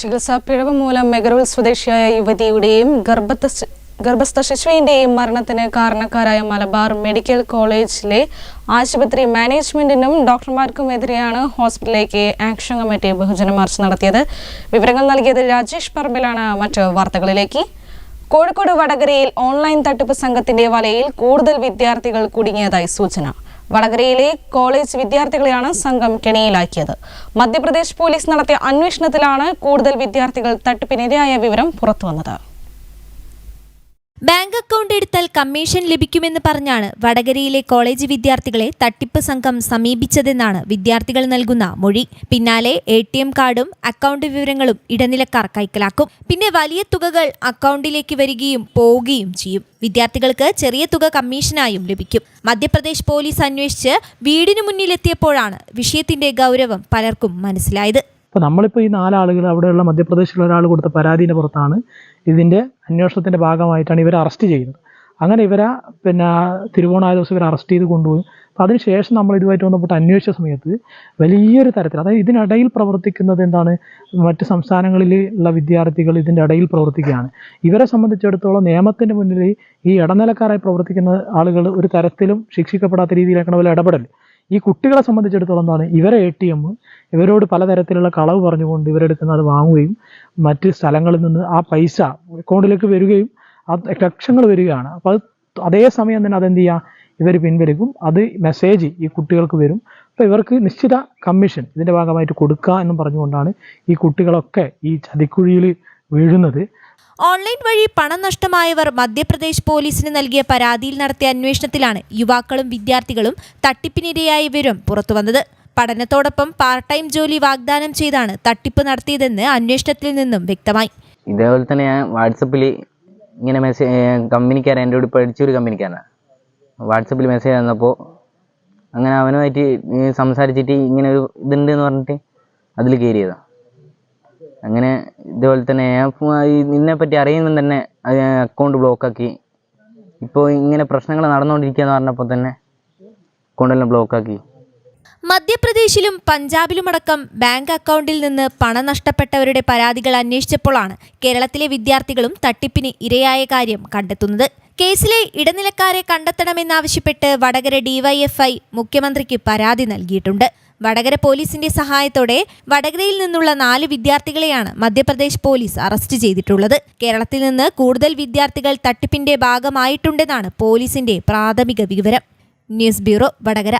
ചികിത്സാ പിഴവ് മൂലം മെഗറൂൾ സ്വദേശിയായ യുവതിയുടെയും ഗർഭസ്ഥ ഗർഭസ്ഥ ശിശുവിന്റെയും മരണത്തിന് കാരണക്കാരായ മലബാർ മെഡിക്കൽ കോളേജിലെ ആശുപത്രി മാനേജ്മെന്റിനും ഡോക്ടർമാർക്കുമെതിരെയാണ് ഹോസ്പിറ്റലിലേക്ക് ആക്ഷൻ കമ്മിറ്റി ബഹുജന മാർച്ച് നടത്തിയത്. വിവരങ്ങൾ നൽകിയത് രാജേഷ് പറമ്പിലാണ്. മറ്റ് വാർത്തകളിലേക്ക്. കോഴിക്കോട് വടകരയിൽ ഓൺലൈൻ തട്ടിപ്പ് സംഘത്തിന്റെ വലയിൽ കൂടുതൽ വിദ്യാർത്ഥികൾ കുടുങ്ങിയതായി സൂചന. വടകരയിലെ കോളേജ് വിദ്യാർത്ഥികളെയാണ് സംഘം കെണിയിലാക്കിയത്. മധ്യപ്രദേശ് പോലീസ് നടത്തിയ അന്വേഷണത്തിലാണ് കൂടുതൽ വിദ്യാർത്ഥികൾ തട്ടിപ്പിനിരയായ വിവരം പുറത്തുവന്നത്. ബാങ്ക് അക്കൗണ്ട് എടുത്താൽ കമ്മീഷൻ ലഭിക്കുമെന്ന് പറഞ്ഞാണ് വടകരയിലെ കോളേജ് വിദ്യാർത്ഥികളെ തട്ടിപ്പ് സംഘം സമീപിച്ചതെന്നാണ് വിദ്യാർത്ഥികൾ നൽകുന്ന മൊഴി. പിന്നാലെ എ കാർഡും അക്കൗണ്ട് വിവരങ്ങളും ഇടനിലക്കാർ കൈക്കലാക്കും. പിന്നെ വലിയ തുകകൾ അക്കൗണ്ടിലേക്ക് വരികയും പോവുകയും ചെയ്യും. വിദ്യാർത്ഥികൾക്ക് ചെറിയ തുക കമ്മീഷനായും ലഭിക്കും. മധ്യപ്രദേശ് പോലീസ് അന്വേഷിച്ച് വീടിനു മുന്നിലെത്തിയപ്പോഴാണ് വിഷയത്തിന്റെ ഗൗരവം പലർക്കും മനസ്സിലായത്. അപ്പോൾ നമ്മളിപ്പോൾ ഈ നാലാളുകൾ അവിടെയുള്ള മധ്യപ്രദേശിലുള്ള ഒരാൾ കൊടുത്ത പരാതിന്റെ പുറത്താണ് ഇതിന്റെ അന്വേഷണത്തിന്റെ ഭാഗമായിട്ടാണ് ഇവരെ അറസ്റ്റ് ചെയ്യുന്നത്. അങ്ങനെ ഇവരെ പിന്നെ തിരുവോണായ ദിവസം ഇവരെ അറസ്റ്റ് ചെയ്ത് കൊണ്ടുപോയി. അപ്പോൾ അതിനുശേഷം നമ്മൾ ഇതുമായിട്ട് ബന്ധപ്പെട്ട് അന്വേഷിച്ച സമയത്ത് വലിയൊരു തരത്തിൽ അതായത് ഇതിനിടയിൽ പ്രവർത്തിക്കുന്നത് എന്താണ്? മറ്റ് സംസ്ഥാനങ്ങളിൽ ഉള്ള വിദ്യാർത്ഥികൾ ഇതിന്റെ ഇടയിൽ പ്രവർത്തിക്കുകയാണ്. ഇവരെ സംബന്ധിച്ചിടത്തോളം നിയമത്തിന്റെ മുന്നിൽ ഈ ഇടനിലക്കാരായി പ്രവർത്തിക്കുന്ന ആളുകൾ ഒരു തരത്തിലും ശിക്ഷിക്കപ്പെടാത്ത രീതിയിലേക്കാണ് പോലെ ഇടപെടൽ ഈ കുട്ടികളെ സംബന്ധിച്ചിടത്തോളം എന്താണ് ഇവരെ എ ടി എം ഇവരോട് പലതരത്തിലുള്ള കളവ് പറഞ്ഞുകൊണ്ട് ഇവരെടുക്കുന്ന അത് വാങ്ങുകയും മറ്റ് സ്ഥലങ്ങളിൽ നിന്ന് ആ പൈസ അക്കൗണ്ടിലേക്ക് വരികയും അത് ലക്ഷങ്ങൾ വരികയാണ്. അപ്പോൾ അത് അതേ സമയം തന്നെ അതെന്ത് ചെയ്യുക ഇവർ പിൻവലിക്കും. അത് മെസ്സേജ് ഈ കുട്ടികൾക്ക് വരും. അപ്പോൾ ഇവർക്ക് നിശ്ചിത കമ്മീഷൻ ഇതിന്റെ ഭാഗമായിട്ട് കൊടുക്കുക എന്നും പറഞ്ഞുകൊണ്ടാണ് ഈ കുട്ടികളൊക്കെ ഈ ചതിക്കുഴിയിൽ വീഴുന്നത്. ഓൺലൈൻ വഴി പണം നഷ്ടമായവർ മധ്യപ്രദേശ് പോലീസിന് നൽകിയ പരാതിയിൽ നടത്തിയ അന്വേഷണത്തിലാണ് യുവാക്കളും വിദ്യാർത്ഥികളും തട്ടിപ്പിനിരയായ വിവരം പുറത്തുവന്നത്. പഠനത്തോടൊപ്പം പാർട്ട് ടൈം ജോലി വാഗ്ദാനം ചെയ്താണ് തട്ടിപ്പ് നടത്തിയതെന്ന് അന്വേഷണത്തിൽ നിന്നും വ്യക്തമായി. ഇതേപോലെ തന്നെ ഞാൻ വാട്സപ്പിൽ ഇങ്ങനെ മെസ്സേജ് കമ്പനിക്കാരൻ എന്റെ കൂടി പഠിച്ചൊരു കമ്പനിക്കാരനാണ് വാട്സപ്പിൽ മെസ്സേജ് തന്നപ്പോൾ അങ്ങനെ അവനുമായിട്ട് സംസാരിച്ചിട്ട് ഇങ്ങനെ ഒരു ഇതുണ്ട് എന്ന് പറഞ്ഞിട്ട് അതിൽ കയറിയതാണ് അങ്ങനെ ഇതുപോലെ തന്നെ ഞാൻ ഈ നിന്നെപ്പറ്റി അറിയുമ്പോൾ തന്നെ അത് അക്കൗണ്ട് ബ്ലോക്കാക്കി ഇപ്പോൾ ഇങ്ങനെ പ്രശ്നങ്ങൾ നടന്നുകൊണ്ടിരിക്കുകയെന്ന് പറഞ്ഞപ്പോൾ തന്നെ അക്കൗണ്ടെല്ലാം ബ്ലോക്കാക്കി മധ്യപ്രദേശിലും പഞ്ചാബിലുമടക്കം ബാങ്ക് അക്കൗണ്ടിൽ നിന്ന് പണം നഷ്ടപ്പെട്ടവരുടെ പരാതികൾ അന്വേഷിച്ചപ്പോഴാണ് കേരളത്തിലെ വിദ്യാർത്ഥികളും തട്ടിപ്പിന് ഇരയായ കാര്യം കണ്ടെത്തുന്നത്. കേസിലെ ഇടനിലക്കാരെ കണ്ടെത്തണമെന്നാവശ്യപ്പെട്ട് വടകര ഡിവൈഎഫ്ഐ മുഖ്യമന്ത്രിക്ക് പരാതി നൽകിയിട്ടുണ്ട്. വടകര പോലീസിന്റെ സഹായത്തോടെ വടകരയിൽ നിന്നുള്ള നാല് വിദ്യാർത്ഥികളെയാണ് മധ്യപ്രദേശ് പോലീസ് അറസ്റ്റ് ചെയ്തിട്ടുള്ളത്. കേരളത്തിൽ നിന്ന് കൂടുതൽ വിദ്യാർത്ഥികൾ തട്ടിപ്പിന്റെ ഭാഗമായിട്ടുണ്ടെന്നാണ് പോലീസിന്റെ പ്രാഥമിക വിവരം. News bureau Vadakara.